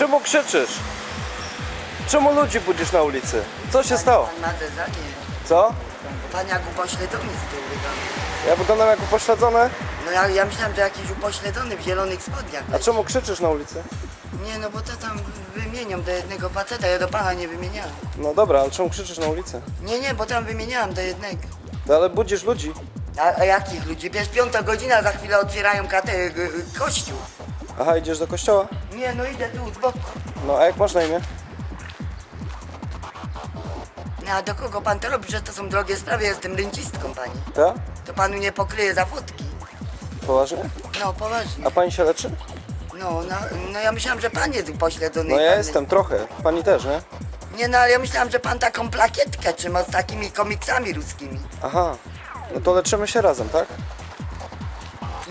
Czemu krzyczysz? Czemu ludzi budzisz na ulicy? Co się stało? Pan ma zezanie. Co? Pan jak upośledzony z tyłu wygląda. Ja wyglądam jak upośledzony? No ja, ja myślałem, że jakiś upośledzony w zielonych spodniach. A czemu krzyczysz na ulicy? Nie, no bo to tam wymieniam do jednego faceta, ja do pana nie wymieniałem. No dobra, ale czemu krzyczysz na ulicy? Nie, nie, bo tam wymieniałem do jednego. No ale budzisz ludzi. A, a jakich ludzi? Wiesz, piąta godzina, za chwilę otwierają katę, y, y, kościół. Aha, idziesz do kościoła? Nie, no idę tu z boku. No a jak masz na imię? No a do kogo pan to robi, że to są drogie sprawy? Jestem rencistką pani. Ja? To panu nie pokryje za fotki. Poważnie? No, poważnie. A pani się leczy? No, no, no ja myślałem, że pan jest upośledzony. No ja Pan- jestem trochę. Pani też, nie? Nie, no ale ja myślałem, że pan taką plakietkę trzyma z takimi komiksami ruskimi. Aha. No to leczymy się razem, tak?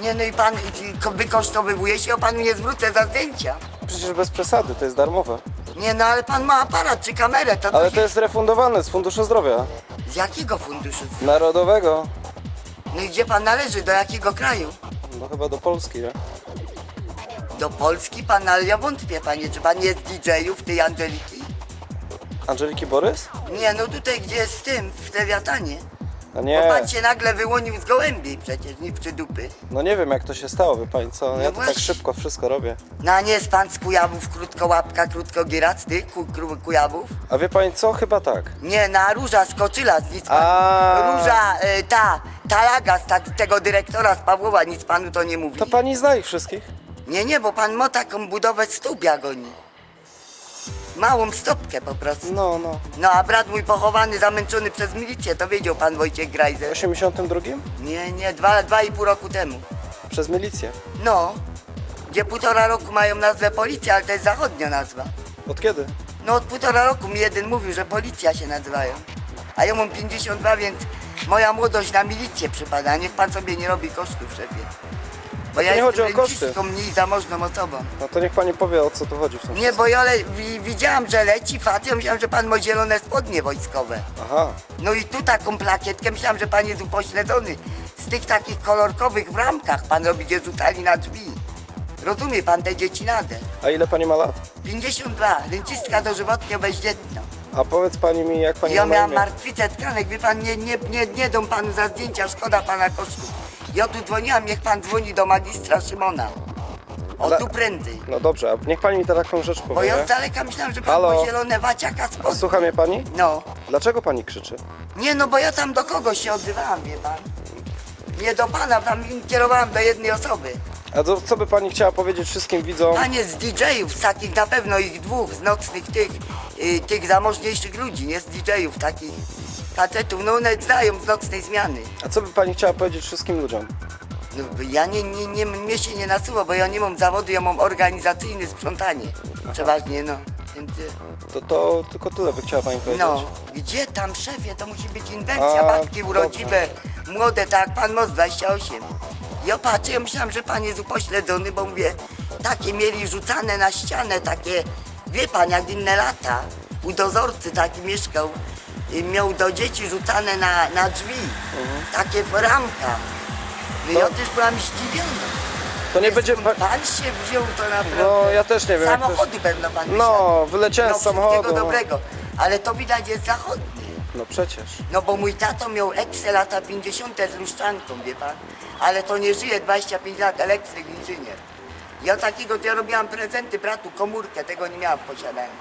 Nie, no i pan i- ko- wykosztowywuje się, o panu nie zwrócę za zdjęcia. Przecież bez przesady, to jest darmowe. Nie, no ale pan ma aparat czy kamerę, to, Ale to jest refundowane z Funduszu Zdrowia. Z jakiego funduszu? Narodowego. No i gdzie pan należy, do jakiego kraju? No chyba do Polski, nie? Do Polski pan, ale ja wątpię panie, czy pan jest DJ-ów tej Angeliki? Angeliki Borys? Nie, no tutaj gdzie jest w tym, w Lewiatanie. Bo nie. pan się nagle wyłonił z gołębi przecież, nie przy dupy. No nie wiem jak to się stało, wie pani co? Ja to tak właśnie. szybko wszystko robię. No a nie jest pan z Kujawów, krótkołapka, krótkogieracty, ku, ku, Kujawów? A wie pani co? Chyba tak. Nie, na Róża skoczyla, nic pan... A. Róża, e, ta, talaga z ta, tego dyrektora z Pawłowa, nic panu to nie mówi. To pani zna ich wszystkich? Nie, nie, bo pan ma taką budowę stubia goni. Małą stopkę po prostu. No, no. No a brat mój pochowany, zamęczony przez milicję, to wiedział pan Wojciech W Grajzer. 82? Nie, nie, dwa, dwa i pół roku temu. Przez milicję. No, gdzie półtora roku mają nazwę policja, ale to jest zachodnia nazwa. Od kiedy? No od półtora roku mi jeden mówił, że policja się nazywają. A ja mam 52, więc moja młodość na milicję przypada. Niech pan sobie nie robi kosztów, szefie. Bo ja nie chodzi jestem o koszty. rencistką, mniej zamożną osobą. No to niech pani powie o co tu chodzi w tym Nie, bo ja le, wi, widziałam, że leci ja myślałam, że pan ma zielone spodnie wojskowe. Aha. No i tu taką plakietkę, myślałam, że pan jest upośledzony. Z tych takich kolorkowych w ramkach pan robi, gdzie rzucali na drzwi. Rozumie pan tę dziecinadę? A ile pani ma lat? 52, rencistka dożywotnio bezdzietna. A powiedz pani mi jak pani Ja ma na miałam imię? martwicę tkanek, wie pan, nie, nie, nie, nie dam panu za zdjęcia, szkoda pana kosztów. Ja tu dzwoniłam, niech pan dzwoni do magistra Szymona. O Ale- tu prędzej. No dobrze, a niech pani mi teraz taką rzecz Bo powie. ja z daleka myślałam, że pan Halo? ma zielone waciaka A spod. słucha mnie pani? No. Dlaczego pani krzyczy? Nie no, bo ja tam do kogoś się odzywałam, wie pan. Nie do pana, tam kierowałam do jednej osoby. A co, co by pani chciała powiedzieć wszystkim widzom? Panie z DJ-ów, takich na pewno ich dwóch, z nocnych tych, y, tych zamożniejszych ludzi, nie z DJ-ów, takich facetów, no one znają z nocnej zmiany. A co by pani chciała powiedzieć wszystkim ludziom? No, ja nie, nie, nie, mnie się nie nasuwa, bo ja nie mam zawodu, ja mam organizacyjne sprzątanie. Przeważnie, no. Więc, y, To, to tylko tyle by chciała pani powiedzieć. no, gdzie tam szefie, to musi być inwencja, A, babki urodziwe, młode, tak jak pan Most 28. Ja patrzę, ja myślałam, że pan jest upośledzony, bo mówię, takie mieli rzucane na ścianę, takie, wie pan, jak inne lata. U dozorcy taki mieszkał, y, miał do dzieci rzucane na, na drzwi, takie w ramkach. No ja Mhm. To- też byłam zdziwiona. To nie będzie Skąd pan się wziął to naprawdę. No ja też nie wiem. jak Samochodu Też... pewno pan No, wyleciałem no, z samochodu, no. dobrego, ale to widać jest zachodnie. No przecież. No bo mój tato miał Excel lata 50 z luszczanką, wie pan? Ale to nie żyje 25 lat, elektryk, inżynier. Ja takiego, ja robiłam prezenty bratu, komórkę, tego nie miałam w posiadaniu.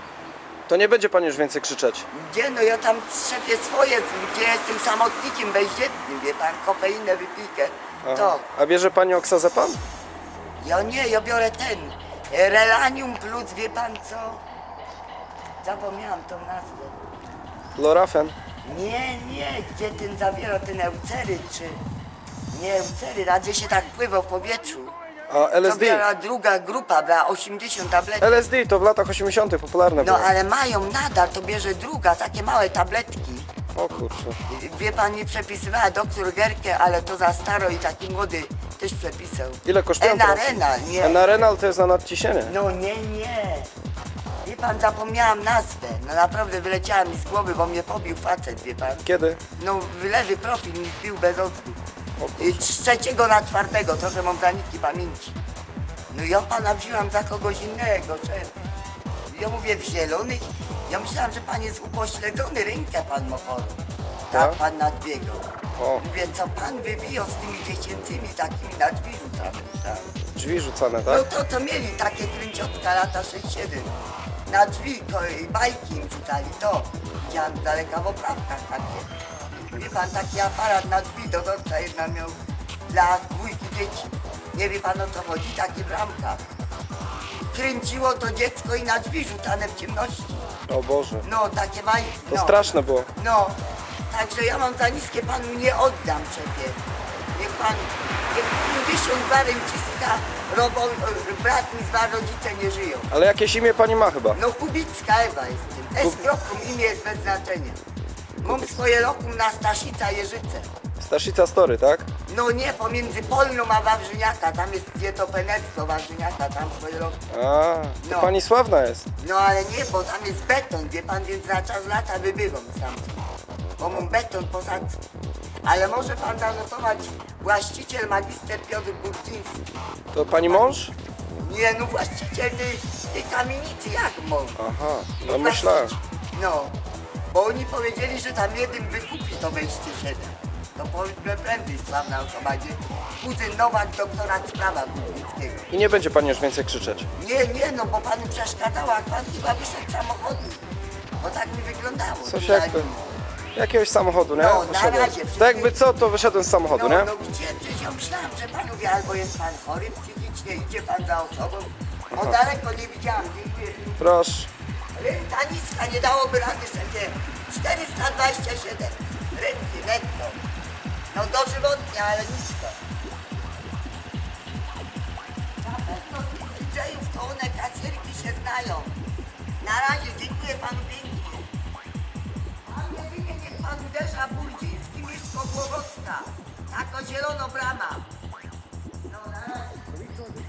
To nie będzie pani już więcej krzyczeć. Gdzie no ja tam szefie swoje, gdzie jestem samotnikiem bezdzietnym, wie pan, kofeinę wypikę. Aha. To, A bierze pani oksazepam? ja nie, ja biorę ten, e, Relanium plus, wie pan co? Zapomniałam tą nazwę. Lorafen? Nie, nie, gdzie ten zawiera ten eucery, czy... Nie eucery, a gdzie się tak pływa w powietrzu. A To LSD? biała druga grupa, brała 80 tabletek. LSD to w latach 80. popularne No było. ale mają nadal, to bierze druga, takie małe tabletki. O kurczę. Wie pan, nie przepisywała doktor Gerkę, ale to za staro i taki młody też przepisał. Ile kosztują teraz? Enarena, nie. Enarenal to jest na nadciśnienie. No nie, nie. Wie pan, zapomniałam nazwę. No naprawdę wyleciała mi z głowy, bo mnie pobił facet, wie pan. Kiedy? No wylewy profil mi wbił bez odwrót. Z trzeciego na czwartego, trochę mam zaniki pamięci. No ja pana wzięłam za kogoś innego, szef. Ja mówię w zielonych. Ja myślałam, że pan jest upośledzony, rękę pan ma chorą. Tak? Tak, pan nadbiegał. O. Mówię, co pan wywijał z tymi dziecięcymi takimi na drzwi rzucamy. Tak. Drzwi rzucane, No tak? to co mieli takie kręciotka lata 6-7. Na drzwi ko- bajki im rzucali, to widziałam z daleka w oprawkach takie. Wie pan, taki aparat na drzwi, dozorca jedna miał dla dwójki dzieci. Nie wie pan o co chodzi, taki bramka. Kręciło to dziecko i na drzwi rzucane w ciemności. O Boże. No, takie bajki. To no. straszne było. No, także ja mam za niskie panu nie oddam szefie. Niech pan, niech 52 renciska, robo, brat mi dwa rodzice nie żyją. Ale jakieś imię pani ma chyba? No Kubicka Ewa jest tym. S kropką imię jest bez znaczenia. Mam swoje lokum na Staszica Jeżyce. Staszica Story, tak? No nie, pomiędzy Polną a Wawrzyniaka, tam jest dietopenectwo Wawrzyniaka, tam swoje lokum. A, to No. pani sławna jest. No ale nie, bo tam jest beton, wie pan, więc na czas lata wybywam sam. Bo mam beton posadzki. Ale może pan zanotować właściciel magister Piotr Burczyński. To pani mąż? Nie, no właściciel tej, tej kamienicy, jak może? Aha, no myślałem. No, bo oni powiedzieli, że tam jeden wykupi to wejście 7. To powiedzmy prędzej sławna osoba, gdzie kuzyn Nowak, doktorat prawa Górnickiego. I nie będzie pani już więcej krzyczeć. Nie, nie, no bo panu przeszkadzała, jak pan chyba wyszedł z samochodu. Bo tak mi wyglądało. Coś Tutaj- jakby. Jakiegoś samochodu, nie? No, na Wyszedłem. razie, To jakby co, to wyszedłem z samochodu, No, nie? no gdzie, przecież ja myślałam, że pan mówi, albo jest pan chory psychicznie, idzie pan za osobą. O daleko nie widziałam, dziękuję. Proszę. Renta niska, nie dałoby rady szefie. 427 renty netto. No dożywotnie, ale nisko. Na pewno DJ-ów to one kasierki się znają. Na razie dziękuję panu pięknie. Pan jedynie niech pan uderza Burdziński, Mieszko Głowocka. Tako zielono brama. No na razie. The resources